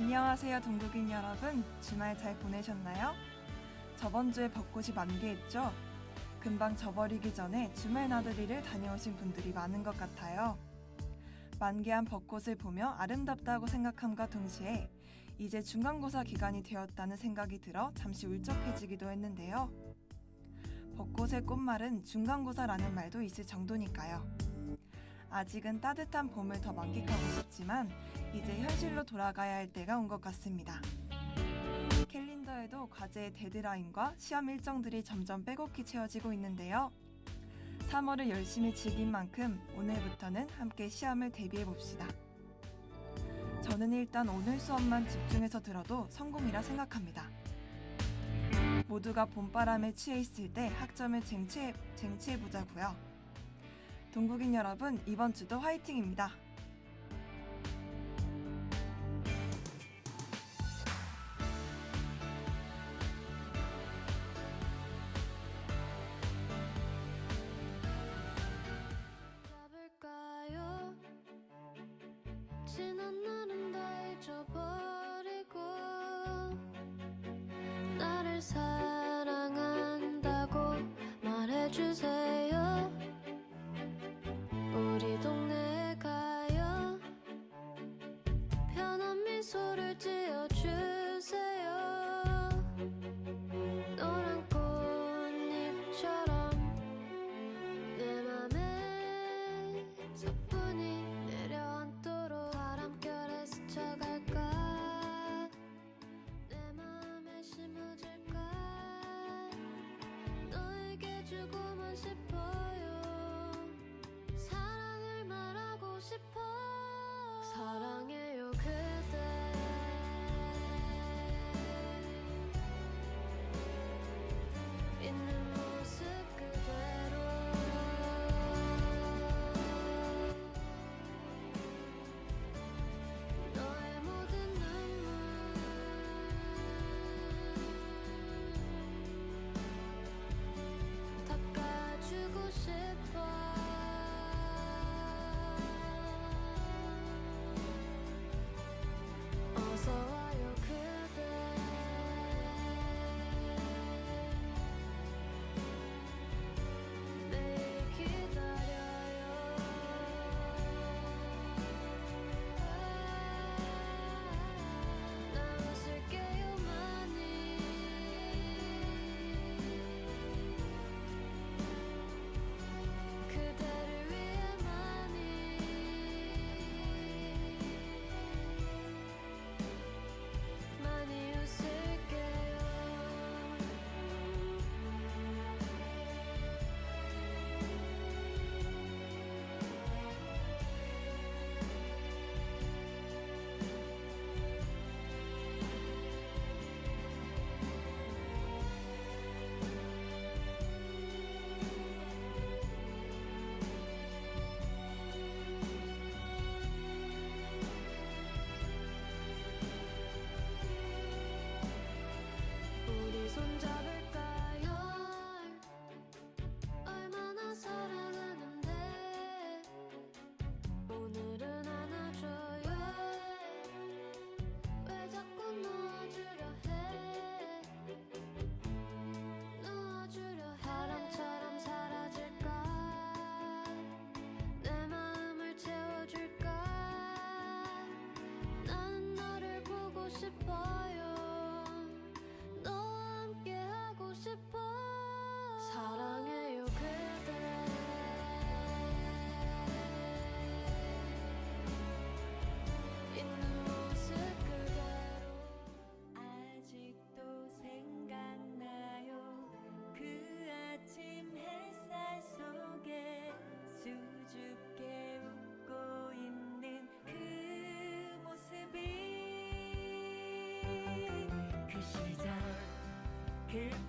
안녕하세요, 동국인 여러분. 주말 잘 보내셨나요? 저번 주에 벚꽃이 만개했죠? 금방 져버리기 전에 주말 나들이를 다녀오신 분들이 많은 것 같아요. 만개한 벚꽃을 보며 아름답다고 생각함과 동시에 이제 중간고사 기간이 되었다는 생각이 들어 잠시 울적해지기도 했는데요. 벚꽃의 꽃말은 중간고사라는 말도 있을 정도니까요. 아직은 따뜻한 봄을 더 만끽하고 싶지만 이제 현실로 돌아가야 할 때가 온 것 같습니다. 캘린더에도 과제의 데드라인과 시험 일정들이 점점 빼곡히 채워지고 있는데요. 3월을 열심히 즐긴 만큼 오늘부터는 함께 시험을 대비해 봅시다. 저는 일단 오늘 수업만 집중해서 들어도 성공이라 생각합니다. 모두가 봄바람에 취해 있을 때 학점을 쟁취해, 쟁취해 보자고요. 동국인 여러분, 이번 주도 화이팅입니다. 사랑한다고 말해주세요 싶어. 사랑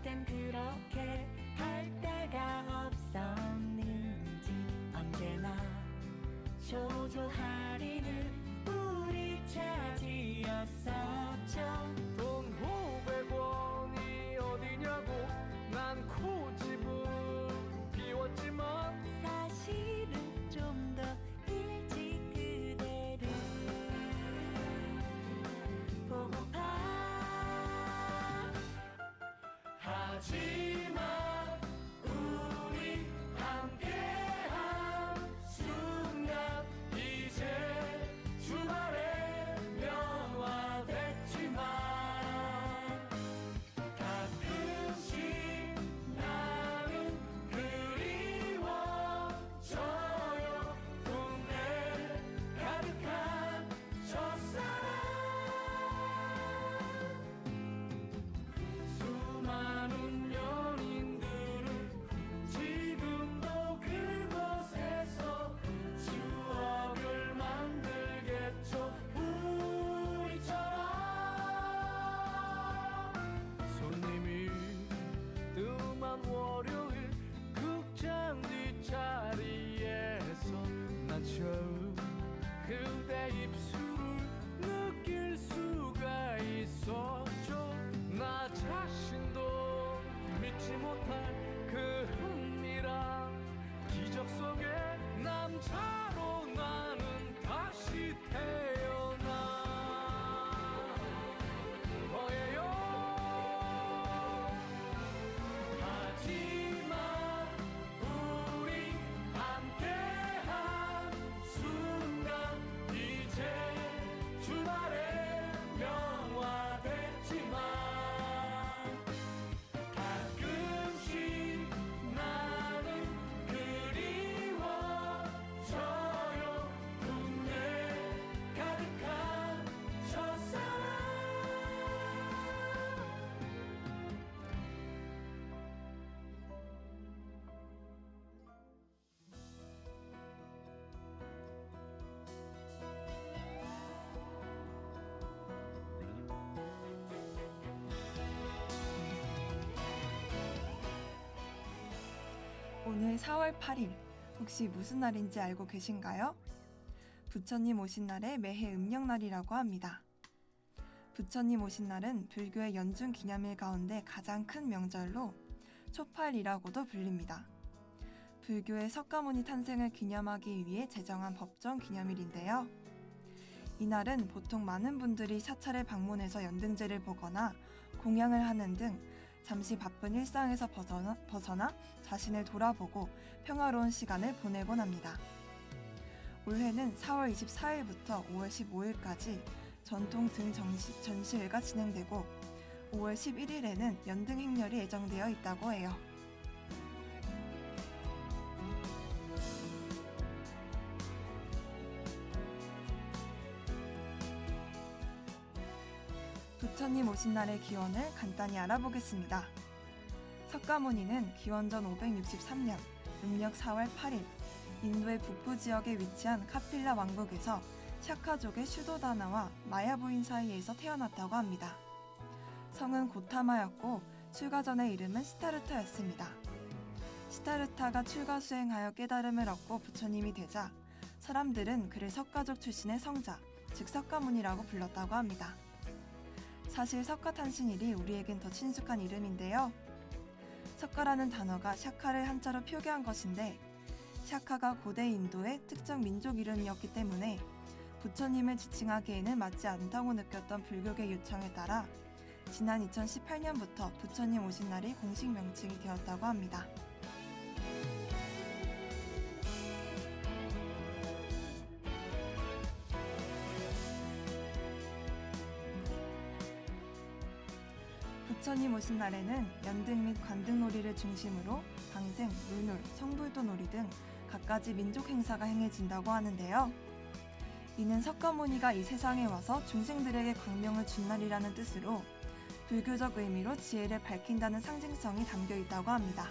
땐 그렇게 할 데가 없었는지 언제나 조조하 오늘 4월 8일 혹시 무슨 날인지 알고 계신가요? 부처님 오신 날의 매해 음력날이라고 합니다. 부처님 오신 날은 불교의 연중 기념일 가운데 가장 큰 명절로 초팔이라고도 불립니다. 불교의 석가모니 탄생을 기념하기 위해 제정한 법정 기념일인데요. 이날은 보통 많은 분들이 사찰을 방문해서 연등제를 보거나 공양을 하는 등 잠시 바쁜 일상에서 벗어나, 벗어나 자신을 돌아보고 평화로운 시간을 보내곤 합니다. 올해는 4월 24일부터 5월 15일까지 전통 등 전시, 전시회가 진행되고 5월 11일에는 연등 행렬이 예정되어 있다고 해요. 부처님 오신 날의 기원을 간단히 알아보겠습니다. 석가모니는 기원전 563년 음력 4월 8일 인도의 북부 지역에 위치한 카필라 왕국에서 샤카족의 슈도다나와 마야 부인 사이에서 태어났다고 합니다. 성은 고타마였고 출가 전의 이름은 시타르타였습니다. 시타르타가 출가 수행하여 깨달음을 얻고 부처님이 되자 사람들은 그를 석가족 출신의 성자, 즉 석가모니라고 불렀다고 합니다. 사실 석가탄신일이 우리에겐 더 친숙한 이름인데요. 석가라는 단어가 샤카를 한자로 표기한 것인데 샤카가 고대 인도의 특정 민족 이름이었기 때문에 부처님을 지칭하기에는 맞지 않다고 느꼈던 불교계 요청에 따라 지난 2018년부터 부처님 오신 날이 공식 명칭이 되었다고 합니다. 부처님 오신 날에는 연등 및 관등놀이를 중심으로 방생, 물놀, 성불도놀이 등 갖가지 민족 행사가 행해진다고 하는데요. 이는 석가모니가 이 세상에 와서 중생들에게 광명을 준 날이라는 뜻으로 불교적 의미로 지혜를 밝힌다는 상징성이 담겨 있다고 합니다.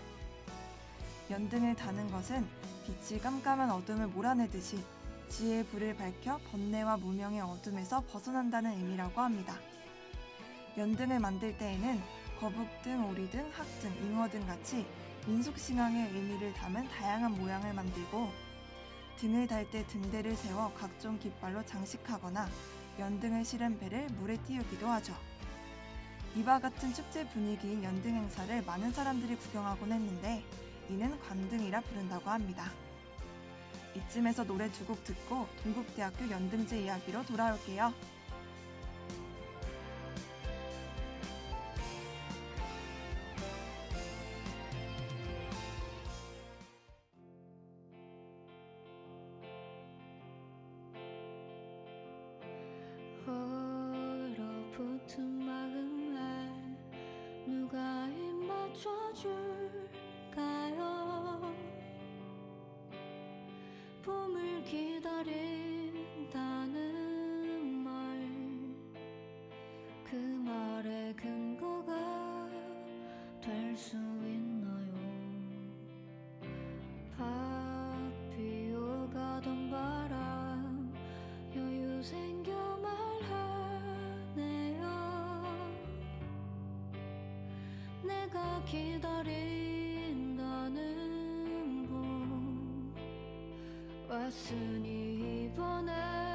연등을 다는 것은 빛이 깜깜한 어둠을 몰아내듯이 지혜의 불을 밝혀 번뇌와 무명의 어둠에서 벗어난다는 의미라고 합니다. 연등을 만들 때에는 거북 등 오리 등 학등 잉어 등 같이 민속 신앙의 의미를 담은 다양한 모양을 만들고 등을 달 때 등대를 세워 각종 깃발로 장식하거나 연등을 실은 배를 물에 띄우기도 하죠. 이와 같은 축제 분위기인 연등 행사를 많은 사람들이 구경하곤 했는데 이는 관등이라 부른다고 합니다. 이쯤에서 노래 두 곡 듣고 동국대학교 연등제 이야기로 돌아올게요. 같은 마음에 누가 입맞춰줄 기다린다는 분 왔으니 이번에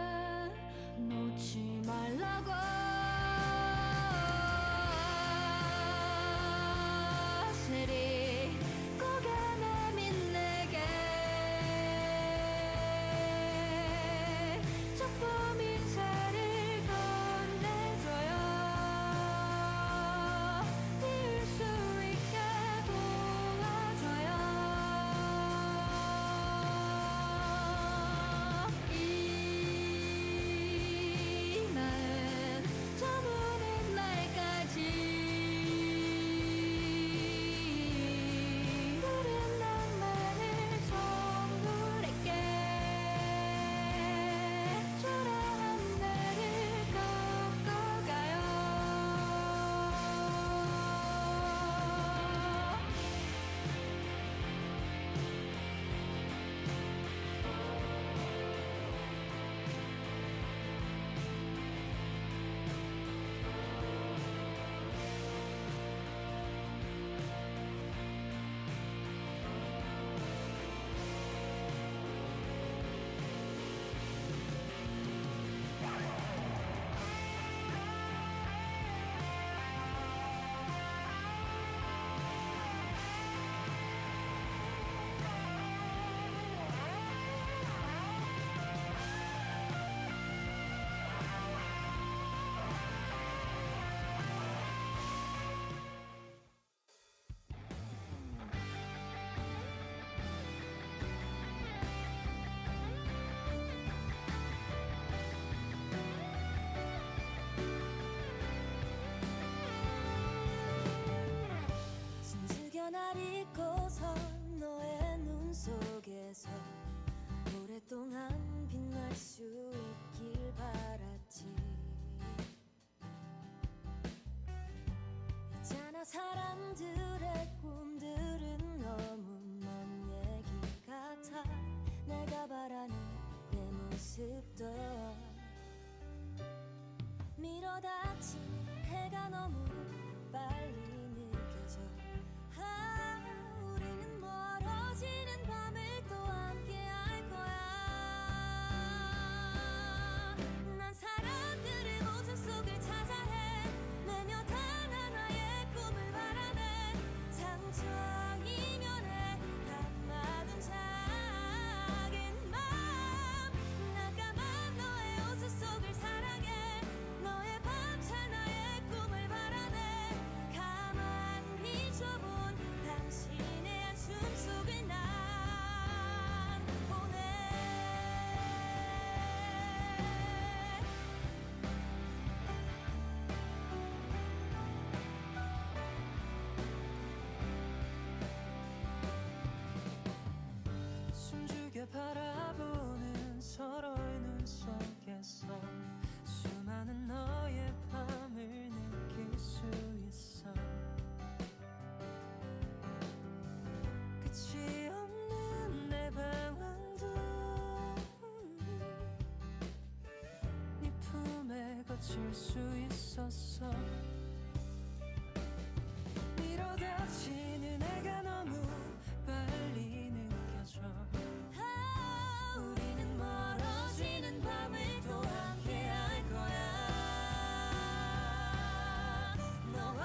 나를 마칠 수 있었어. 이러다 지는 애가 너무 빨리 느껴져. 아, 우리는 멀어지는 밤을 또 함께 할 거야. 너와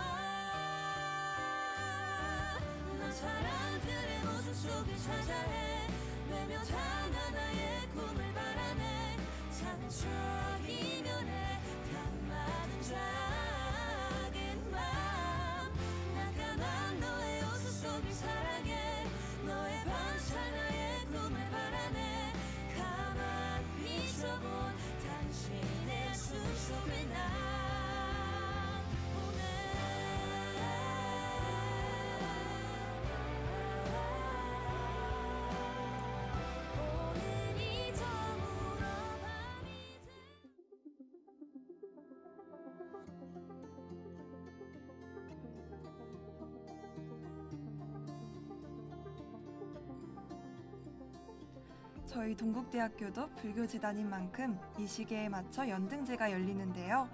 나 사람들의 모습 속을 찾아해 매며 단 하나의 꿈을 바라네 상처 이면에 작은 마음. 나 가만 너의 웃음 속에 사랑해. 너의 반찬 나의 꿈을 바라네. 가만 잊어본 당신의 숨 속에 나 저희 동국대학교도 불교 재단인 만큼 이 시기에 맞춰 연등제가 열리는데요.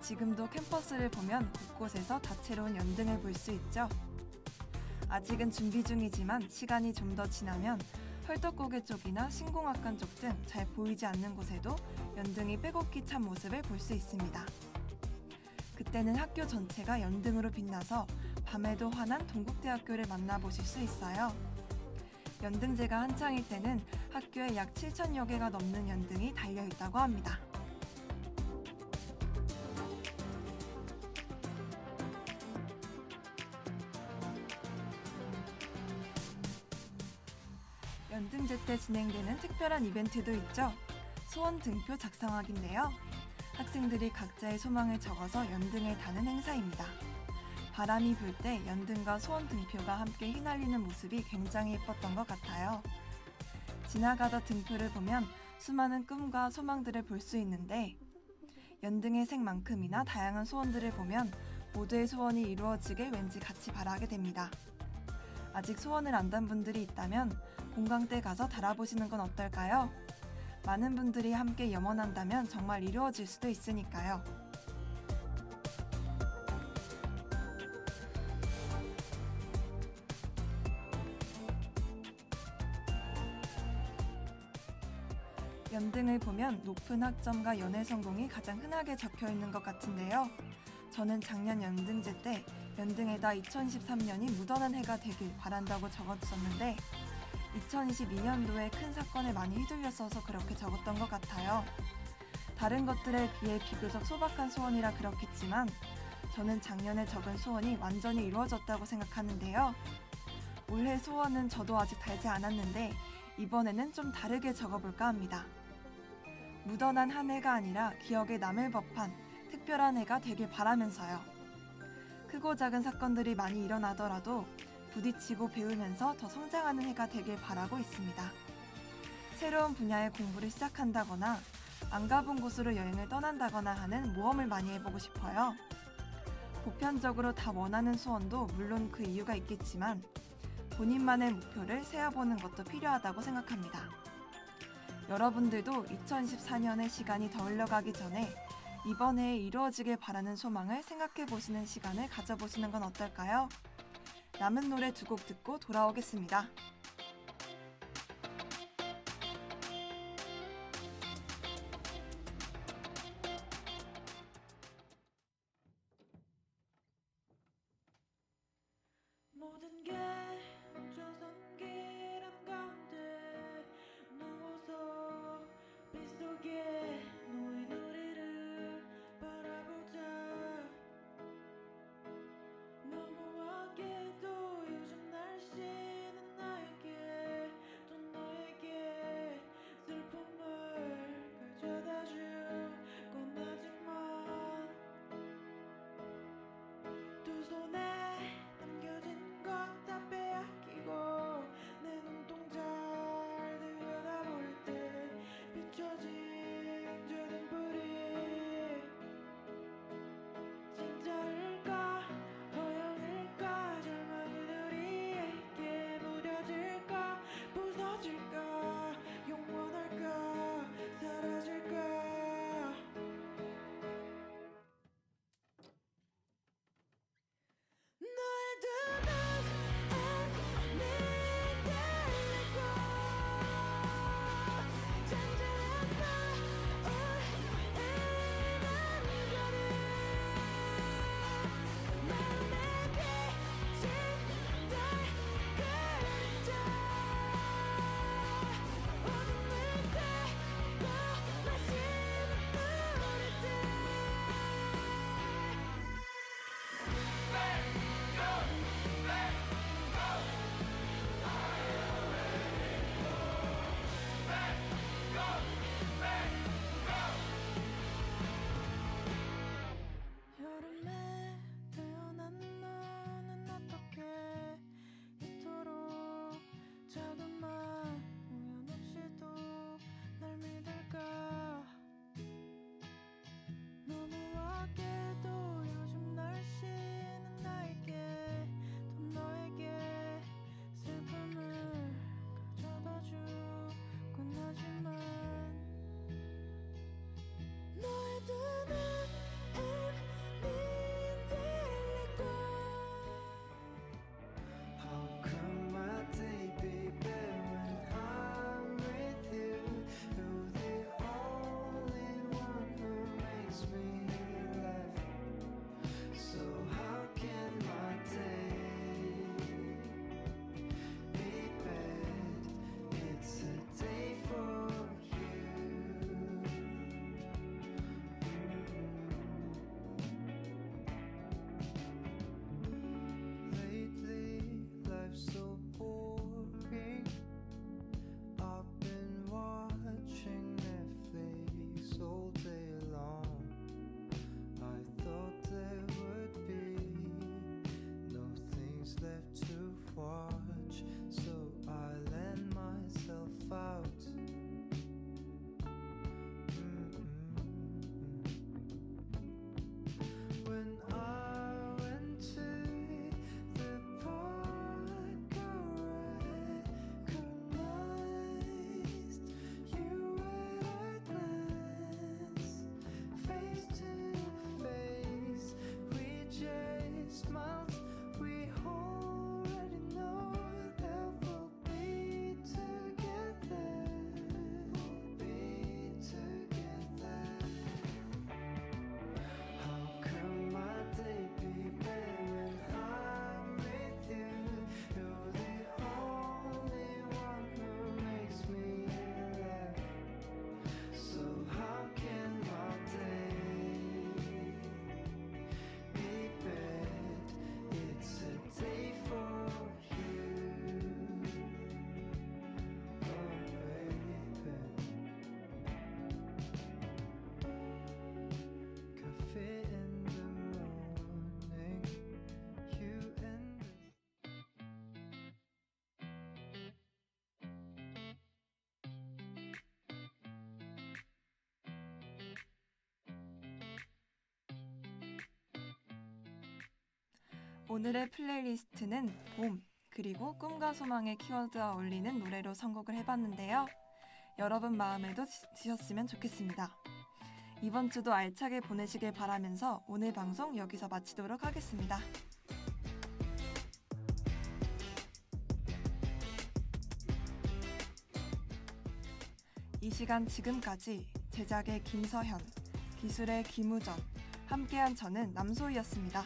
지금도 캠퍼스를 보면 곳곳에서 다채로운 연등을 볼 수 있죠. 아직은 준비 중이지만 시간이 좀 더 지나면 헐떡고개 쪽이나 신공학관 쪽 등 잘 보이지 않는 곳에도 연등이 빼곡히 찬 모습을 볼 수 있습니다. 그때는 학교 전체가 연등으로 빛나서 밤에도 환한 동국대학교를 만나보실 수 있어요. 연등제가 한창일 때는 학교에 약 7천여 개가 넘는 연등이 달려 있다고 합니다. 연등제 때 진행되는 특별한 이벤트도 있죠. 소원 등표 작성하기인데요. 학생들이 각자의 소망을 적어서 연등에 다는 행사입니다. 바람이 불 때 연등과 소원 등표가 함께 휘날리는 모습이 굉장히 예뻤던 것 같아요. 지나가다 등표를 보면 수많은 꿈과 소망들을 볼 수 있는데 연등의 색만큼이나 다양한 소원들을 보면 모두의 소원이 이루어지길 왠지 같이 바라게 됩니다. 아직 소원을 안 단 분들이 있다면 공강 때 가서 달아보시는 건 어떨까요? 많은 분들이 함께 염원한다면 정말 이루어질 수도 있으니까요. 보면 높은 학점과 연애 성공이 가장 흔하게 적혀 있는 것 같은데요. 저는 작년 연등제 때 연등에다 2013년이 묻어난 해가 되길 바란다고 적었었는데 2022년도에 큰 사건에 많이 휘둘렸어서 그렇게 적었던 것 같아요. 다른 것들에 비해 비교적 소박한 소원이라 그렇겠지만 저는 작년에 적은 소원이 완전히 이루어졌다고 생각하는데요. 올해 소원은 저도 아직 달지 않았는데 이번에는 좀 다르게 적어볼까 합니다. 묻어난 한 해가 아니라 기억에 남을 법한 특별한 해가 되길 바라면서요. 크고 작은 사건들이 많이 일어나더라도 부딪히고 배우면서 더 성장하는 해가 되길 바라고 있습니다. 새로운 분야의 공부를 시작한다거나 안 가본 곳으로 여행을 떠난다거나 하는 모험을 많이 해보고 싶어요. 보편적으로 다 원하는 소원도 물론 그 이유가 있겠지만 본인만의 목표를 세워보는 것도 필요하다고 생각합니다. 여러분들도 2024년의 시간이 더 흘러가기 전에 이번 해에 이루어지길 바라는 소망을 생각해 보시는 시간을 가져보시는 건 어떨까요? 남은 노래 두 곡 듣고 돌아오겠습니다. 모든 게 오늘의 플레이리스트는 봄, 그리고 꿈과 소망의 키워드와 어울리는 노래로 선곡을 해봤는데요. 여러분 마음에도 드- 드셨으면 좋겠습니다. 이번 주도 알차게 보내시길 바라면서 오늘 방송 여기서 마치도록 하겠습니다. 이 시간 지금까지 제작의 김서현, 기술의 김우전, 함께한 저는 남소희였습니다.